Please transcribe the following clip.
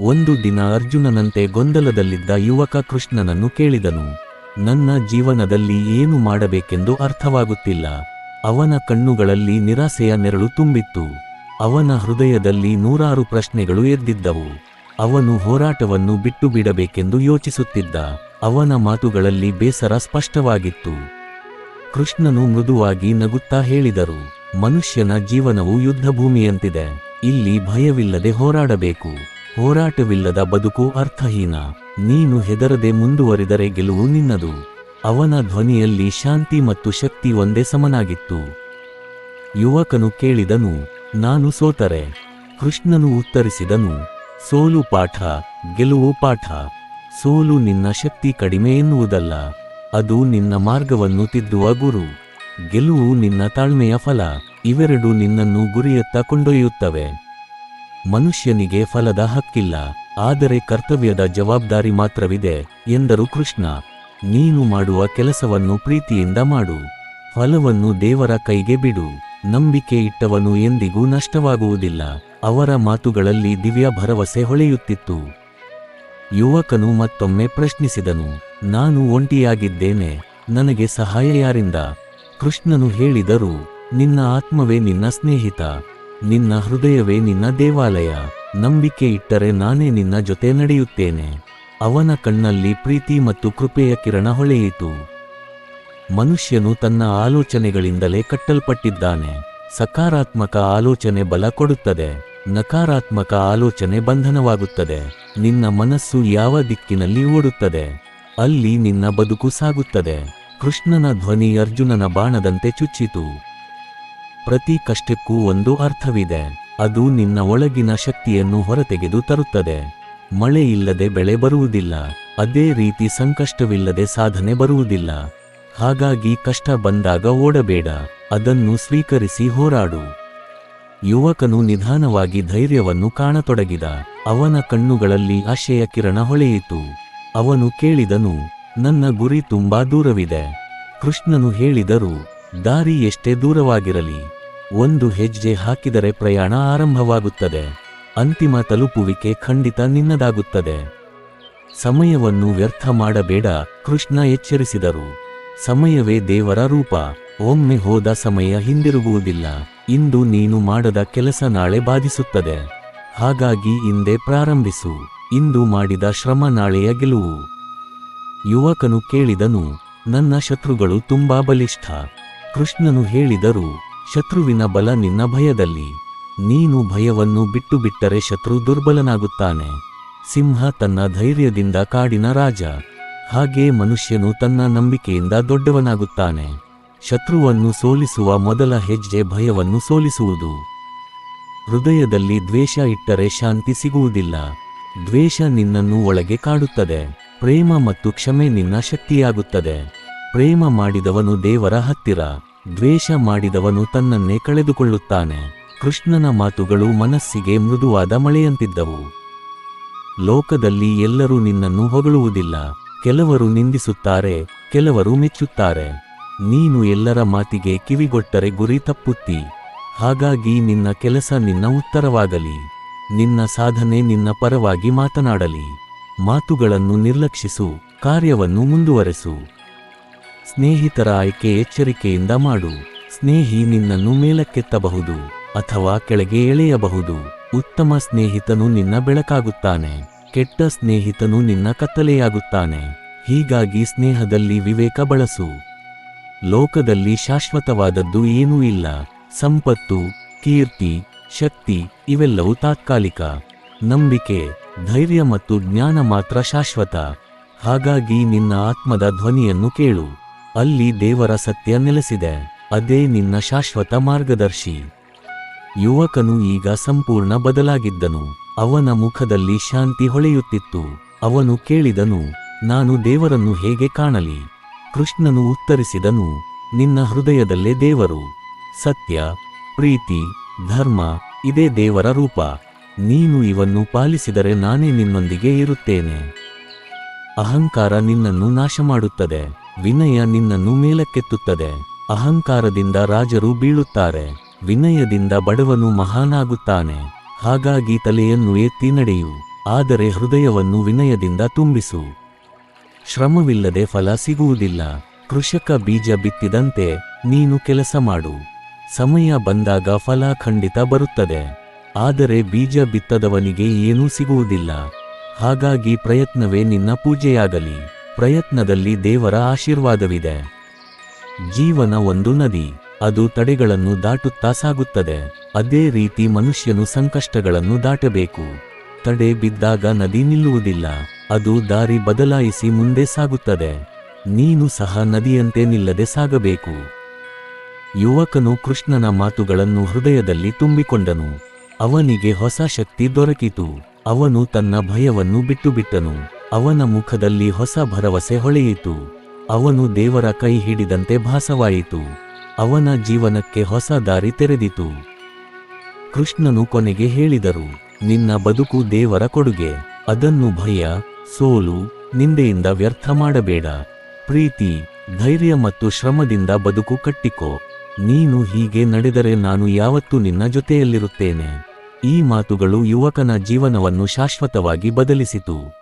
ಒಂದು ದಿನ ಅರ್ಜುನನಂತೆ ಗೊಂದಲದಲ್ಲಿದ್ದ ಯುವಕ ಕೃಷ್ಣನನ್ನು ಕೇಳಿದನು. ನನ್ನ ಜೀವನದಲ್ಲಿ ಏನು ಮಾಡಬೇಕೆಂದು ಅರ್ಥವಾಗುತ್ತಿಲ್ಲ. ಅವನ ಕಣ್ಣುಗಳಲ್ಲಿ ನಿರಾಸೆಯ ನೆರಳು ತುಂಬಿತ್ತು. ಅವನ ಹೃದಯದಲ್ಲಿ ನೂರಾರು ಪ್ರಶ್ನೆಗಳು ಎದ್ದಿದ್ದವು. ಅವನು ಹೋರಾಟವನ್ನು ಬಿಟ್ಟು ಬಿಡಬೇಕೆಂದು ಯೋಚಿಸುತ್ತಿದ್ದ. ಅವನ ಮಾತುಗಳಲ್ಲಿ ಬೇಸರ ಸ್ಪಷ್ಟವಾಗಿತ್ತು. ಕೃಷ್ಣನು ಮೃದುವಾಗಿ ನಗುತ್ತಾ ಹೇಳಿದರು, ಮನುಷ್ಯನ ಜೀವನವು ಯುದ್ಧಭೂಮಿಯಂತಿದೆ. ಇಲ್ಲಿ ಭಯವಿಲ್ಲದೆ ಹೋರಾಡಬೇಕು. ಹೋರಾಟವಿಲ್ಲದ ಬದುಕು ಅರ್ಥಹೀನ. ನೀನು ಹೆದರದೆ ಮುಂದುವರಿದರೆ ಗೆಲುವು ನಿನ್ನದು. ಅವನ ಧ್ವನಿಯಲ್ಲಿ ಶಾಂತಿ ಮತ್ತು ಶಕ್ತಿ ಒಂದೇ ಸಮನಾಗಿತ್ತು. ಯುವಕನು ಕೇಳಿದನು, ನಾನು ಸೋತರೆ. ಕೃಷ್ಣನು ಉತ್ತರಿಸಿದನು, ಸೋಲು ಪಾಠ, ಗೆಲುವು ಪಾಠ. ಸೋಲು ನಿನ್ನ ಶಕ್ತಿ ಕಡಿಮೆ ಎನ್ನುವುದಲ್ಲ. ಅದು ನಿನ್ನ ಮಾರ್ಗವನ್ನು ತಿದ್ದುವ ಗುರು. ಗೆಲುವು ನಿನ್ನ ತಾಳ್ಮೆಯ ಫಲ. ಇವೆರಡು ನಿನ್ನನ್ನು ಗುರಿಯತ್ತ ಕೊಂಡೊಯ್ಯುತ್ತವೆ. ಮನುಷ್ಯನಿಗೆ ಫಲದ ಹಕ್ಕಿಲ್ಲ, ಆದರೆ ಕರ್ತವ್ಯದ ಜವಾಬ್ದಾರಿ ಮಾತ್ರವಿದೆ, ಎಂದರು ಕೃಷ್ಣ. ನೀನು ಮಾಡುವ ಕೆಲಸವನ್ನು ಪ್ರೀತಿಯಿಂದ ಮಾಡು, ಫಲವನ್ನು ದೇವರ ಕೈಗೆ ಬಿಡು, ನಂಬಿಕೆ ಇಟ್ಟವನು ಎಂದಿಗೂ ನಷ್ಟವಾಗುವುದಿಲ್ಲ, ಅವರ ಮಾತುಗಳಲ್ಲಿ ದಿವ್ಯ ಭರವಸೆ ಹೊಳೆಯುತ್ತಿತ್ತು. ಯುವಕನು ಮತ್ತೊಮ್ಮೆ ಪ್ರಶ್ನಿಸಿದನು, ನಾನು ಒಂಟಿಯಾಗಿದ್ದೇನೆ, ನನಗೆ ಸಹಾಯ ಯಾರಿಂದ? ಕೃಷ್ಣನು ಹೇಳಿದರು, ನಿನ್ನ ಆತ್ಮವೇ ನಿನ್ನ ಸ್ನೇಹಿತ. ನಿನ್ನ ಹೃದಯವೇ ನಿನ್ನ ದೇವಾಲಯ. ನಂಬಿಕೆ ಇಟ್ಟರೆ ನಾನೇ ನಿನ್ನ ಜೊತೆ ನಡೆಯುತ್ತೇನೆ. ಅವನ ಕಣ್ಣಲ್ಲಿ ಪ್ರೀತಿ ಮತ್ತು ಕೃಪೆಯ ಕಿರಣ ಹೊಳೆಯಿತು. ಮನುಷ್ಯನು ತನ್ನ ಆಲೋಚನೆಗಳಿಂದಲೇ ಕಟ್ಟಲ್ಪಟ್ಟಿದ್ದಾನೆ. ಸಕಾರಾತ್ಮಕ ಆಲೋಚನೆ ಬಲ ಕೊಡುತ್ತದೆ. ನಕಾರಾತ್ಮಕ ಆಲೋಚನೆ ಬಂಧನವಾಗುತ್ತದೆ. ನಿನ್ನ ಮನಸ್ಸು ಯಾವ ದಿಕ್ಕಿನಲ್ಲಿ ಓಡುತ್ತದೆ? ಅಲ್ಲಿ ನಿನ್ನ ಬದುಕು ಸಾಗುತ್ತದೆ. ಕೃಷ್ಣನ ಧ್ವನಿ ಅರ್ಜುನನ ಬಾಣದಂತೆ ಚುಚ್ಚಿತು. ಪ್ರತಿ ಕಷ್ಟಕ್ಕೂ ಒಂದು ಅರ್ಥವಿದೆ. ಅದು ನಿನ್ನ ಒಳಗಿನ ಶಕ್ತಿಯನ್ನು ಹೊರತೆಗೆದು ತರುತ್ತದೆ. ಮಳೆ ಇಲ್ಲದೆ ಬೆಳೆ ಬರುವುದಿಲ್ಲ. ಅದೇ ರೀತಿ ಸಂಕಷ್ಟವಿಲ್ಲದೆ ಸಾಧನೆ ಬರುವುದಿಲ್ಲ. ಹಾಗಾಗಿ ಕಷ್ಟ ಬಂದಾಗ ಓಡಬೇಡ. ಅದನ್ನು ಸ್ವೀಕರಿಸಿ ಹೋರಾಡು. ಯುವಕನು ನಿಧಾನವಾಗಿ ಧೈರ್ಯವನ್ನು ಕಾಣತೊಡಗಿದ. ಅವನ ಕಣ್ಣುಗಳಲ್ಲಿ ಆಶೆಯ ಕಿರಣ ಹೊಳೆಯಿತು. ಅವನು ಕೇಳಿದನು, ನನ್ನ ಗುರಿ ತುಂಬಾ ದೂರವಿದೆ. ಕೃಷ್ಣನು ಹೇಳಿದರು, ದಾರಿ ಎಷ್ಟೇ ದೂರವಾಗಿರಲಿ. ಒಂದು ಹೆಜ್ಜೆ ಹಾಕಿದರೆ ಪ್ರಯಾಣ ಆರಂಭವಾಗುತ್ತದೆ. ಅಂತಿಮ ತಲುಪುವಿಕೆ ಖಂಡಿತ ನಿನ್ನದಾಗುತ್ತದೆ. ಸಮಯವನ್ನು ವ್ಯರ್ಥ ಮಾಡಬೇಡ, ಕೃಷ್ಣ ಎಚ್ಚರಿಸಿದರು. ಸಮಯವೇ ದೇವರ ರೂಪ, ಒಮ್ಮೆ ಹೋದ ಸಮಯ ಹಿಂದಿರುಗುವುದಿಲ್ಲ. ಇಂದು ನೀನು ಮಾಡದ ಕೆಲಸ ನಾಳೆ ಬಾಧಿಸುತ್ತದೆ. ಹಾಗಾಗಿ ಹಿಂದೆ ಪ್ರಾರಂಭಿಸು, ಇಂದು ಮಾಡಿದ ಶ್ರಮ ನಾಳೆಯ ಗೆಲುವು. ಯುವಕನು ಕೇಳಿದನು, ನನ್ನ ಶತ್ರುಗಳು ತುಂಬಾ ಬಲಿಷ್ಠ. ಕೃಷ್ಣನು ಹೇಳಿದರು ಶತ್ರುವಿನ ಬಲ ನಿನ್ನ ಭಯದಲ್ಲಿ. ನೀನು ಭಯವನ್ನು ಬಿಟ್ಟು ಬಿಟ್ಟರೆ ಶತ್ರು ದುರ್ಬಲನಾಗುತ್ತಾನೆ. ಸಿಂಹ ತನ್ನ ಧೈರ್ಯದಿಂದ ಕಾಡಿನ ರಾಜ. ಹಾಗೆ ಮನುಷ್ಯನು ತನ್ನ ನಂಬಿಕೆಯಿಂದ ದೊಡ್ಡವನಾಗುತ್ತಾನೆ. ಶತ್ರುವನ್ನು ಸೋಲಿಸುವ ಮೊದಲ ಹೆಜ್ಜೆ ಭಯವನ್ನು ಸೋಲಿಸುವುದು. ಹೃದಯದಲ್ಲಿ ದ್ವೇಷ ಇಟ್ಟರೆ ಶಾಂತಿ ಸಿಗುವುದಿಲ್ಲ. ದ್ವೇಷ ನಿನ್ನನ್ನು ಒಳಗೆ ಕಾಡುತ್ತದೆ. ಪ್ರೇಮ ಮತ್ತು ಕ್ಷಮೆ ನಿನ್ನ ಶಕ್ತಿಯಾಗುತ್ತದೆ. ಪ್ರೇಮ ಮಾಡಿದವನು ದೇವರ ಹತ್ತಿರ. ದ್ವೇಷ ಮಾಡಿದವನು ತನ್ನನ್ನೇ ಕಳೆದುಕೊಳ್ಳುತ್ತಾನೆ. ಕೃಷ್ಣನ ಮಾತುಗಳು ಮನಸ್ಸಿಗೆ ಮೃದುವಾದ ಮಳೆಯಂತಿದ್ದವು. ಲೋಕದಲ್ಲಿ ಎಲ್ಲರೂ ನಿನ್ನನ್ನು ಹೊಗಳುವುದಿಲ್ಲ. ಕೆಲವರು ನಿಂದಿಸುತ್ತಾರೆ, ಕೆಲವರು ಮೆಚ್ಚುತ್ತಾರೆ. ನೀನು ಎಲ್ಲರ ಮಾತಿಗೆ ಕಿವಿಗೊಟ್ಟರೆ ಗುರಿ ತಪ್ಪುತ್ತಿ. ಹಾಗಾಗಿ ನಿನ್ನ ಕೆಲಸ ನಿನ್ನ ಉತ್ತರವಾಗಲಿ. ನಿನ್ನ ಸಾಧನೆ ನಿನ್ನ ಪರವಾಗಿ ಮಾತನಾಡಲಿ. ಮಾತುಗಳನ್ನು ನಿರ್ಲಕ್ಷಿಸು, ಕಾರ್ಯವನ್ನು ಮುಂದುವರೆಸು. ಸ್ನೇಹಿತರ ಆಯ್ಕೆ ಎಚ್ಚರಿಕೆಯಿಂದ ಮಾಡು. ಸ್ನೇಹಿ ನಿನ್ನನ್ನು ಮೇಲಕ್ಕೆತ್ತಬಹುದು ಅಥವಾ ಕೆಳಗೆ ಎಳೆಯಬಹುದು. ಉತ್ತಮ ಸ್ನೇಹಿತನು ನಿನ್ನ ಬೆಳಕಾಗುತ್ತಾನೆ. ಕೆಟ್ಟ ಸ್ನೇಹಿತನು ನಿನ್ನ ಕತ್ತಲೆಯಾಗುತ್ತಾನೆ. ಹೀಗಾಗಿ ಸ್ನೇಹದಲ್ಲಿ ವಿವೇಕ ಬಳಸು. ಲೋಕದಲ್ಲಿ ಶಾಶ್ವತವಾದದ್ದು ಏನೂ ಇಲ್ಲ. ಸಂಪತ್ತು, ಕೀರ್ತಿ, ಶಕ್ತಿ ಇವೆಲ್ಲವೂ ತಾತ್ಕಾಲಿಕ. ನಂಬಿಕೆ, ಧೈರ್ಯ ಮತ್ತು ಜ್ಞಾನ ಮಾತ್ರ ಶಾಶ್ವತ. ಹಾಗಾಗಿ ನಿನ್ನ ಆತ್ಮದ ಧ್ವನಿಯನ್ನು ಕೇಳು. ಅಲ್ಲಿ ದೇವರ ಸತ್ಯ ನೆಲೆಸಿದೆ. ಅದೇ ನಿನ್ನ ಶಾಶ್ವತ ಮಾರ್ಗದರ್ಶಿ. ಯುವಕನು ಈಗ ಸಂಪೂರ್ಣ ಬದಲಾಗಿದ್ದನು. ಅವನ ಮುಖದಲ್ಲಿ ಶಾಂತಿ ಹೊಳೆಯುತ್ತಿತ್ತು. ಅವನು ಕೇಳಿದನು, ನಾನು ದೇವರನ್ನು ಹೇಗೆ ಕಾಣಲಿ? ಕೃಷ್ಣನು ಉತ್ತರಿಸಿದನು, ನಿನ್ನ ಹೃದಯದಲ್ಲೇ ದೇವರು. ಸತ್ಯ, ಪ್ರೀತಿ, ಧರ್ಮ, ಇದೇ ದೇವರ ರೂಪ. ನೀನು ಇವನ್ನು ಪಾಲಿಸಿದರೆ ನಾನೇ ನಿನ್ನೊಂದಿಗೆ ಇರುತ್ತೇನೆ. ಅಹಂಕಾರ ನಿನ್ನನ್ನು ನಾಶ ಮಾಡುತ್ತದೆ ವಿನಯ ನಿನ್ನನ್ನು ಮೇಲಕ್ಕೆತ್ತುತ್ತದೆ. ಅಹಂಕಾರದಿಂದ ರಾಜರು ಬೀಳುತ್ತಾರೆ. ವಿನಯದಿಂದ ಬಡವನು ಮಹಾನಾಗುತ್ತಾನೆ. ಹಾಗಾಗಿ ತಲೆಯನ್ನು ಎತ್ತಿ ನಡೆಯು. ಆದರೆ ಹೃದಯವನ್ನು ವಿನಯದಿಂದ ತುಂಬಿಸು. ಶ್ರಮವಿಲ್ಲದೆ ಫಲ ಸಿಗುವುದಿಲ್ಲ. ಕೃಷಕ ಬೀಜ ಬಿತ್ತಿದಂತೆ ನೀನು ಕೆಲಸ ಮಾಡು. ಸಮಯ ಬಂದಾಗ ಫಲ ಖಂಡಿತ ಬರುತ್ತದೆ. ಆದರೆ ಬೀಜ ಬಿತ್ತದವನಿಗೆ ಏನೂ ಸಿಗುವುದಿಲ್ಲ. ಹಾಗಾಗಿ ಪ್ರಯತ್ನವೇ ನಿನ್ನ ಪೂಜೆಯಾಗಲಿ. ಪ್ರಯತ್ನದಲ್ಲಿ ದೇವರ ಆಶೀರ್ವಾದವಿದೆ. ಜೀವನ ಒಂದು ನದಿ, ಅದು ತಡೆಗಳನ್ನು ದಾಟುತ್ತಾ ಸಾಗುತ್ತದೆ. ಅದೇ ರೀತಿ ಮನುಷ್ಯನು ಸಂಕಷ್ಟಗಳನ್ನು ದಾಟಬೇಕು. ತಡೆ ಬಿದ್ದಾಗ ನದಿ ನಿಲ್ಲುವುದಿಲ್ಲ, ಅದು ದಾರಿ ಬದಲಾಯಿಸಿ ಮುಂದೆ ಸಾಗುತ್ತದೆ. ನೀನು ಸಹ ನದಿಯಂತೆ ನಿಲ್ಲದೆ ಸಾಗಬೇಕು. ಯುವಕನು ಕೃಷ್ಣನ ಮಾತುಗಳನ್ನು ಹೃದಯದಲ್ಲಿ ತುಂಬಿಕೊಂಡನು. ಅವನಿಗೆ ಹೊಸ ಶಕ್ತಿ ದೊರಕಿತು, ಅವನು ತನ್ನ ಭಯವನ್ನು ಬಿಟ್ಟುಬಿಟ್ಟನು. ಅವನ ಮುಖದಲ್ಲಿ ಹೊಸ ಭರವಸೆ ಹೊಳೆಯಿತು. ಅವನು ದೇವರ ಕೈ ಹಿಡಿದಂತೆ ಭಾಸವಾಯಿತು. ಅವನ ಜೀವನಕ್ಕೆ ಹೊಸ ದಾರಿ ತೆರೆದಿತು. ಕೃಷ್ಣನು ಕೊನೆಗೆ ಹೇಳಿದರು, ನಿನ್ನ ಬದುಕು ದೇವರ ಕೊಡುಗೆ. ಅದನ್ನು ಭಯ, ಸೋಲು, ನಿಂದೆಯಿಂದ ವ್ಯರ್ಥ ಮಾಡಬೇಡ. ಪ್ರೀತಿ, ಧೈರ್ಯ ಮತ್ತು ಶ್ರಮದಿಂದ ಬದುಕು ಕಟ್ಟಿಕೋ. ನೀನು ಹೀಗೆ ನಡೆದರೆ ನಾನು ಯಾವತ್ತೂ ನಿನ್ನ ಜೊತೆಯಲ್ಲಿರುತ್ತೇನೆ. ಈ ಮಾತುಗಳು ಯುವಕನ ಜೀವನವನ್ನು ಶಾಶ್ವತವಾಗಿ ಬದಲಿಸಿತು.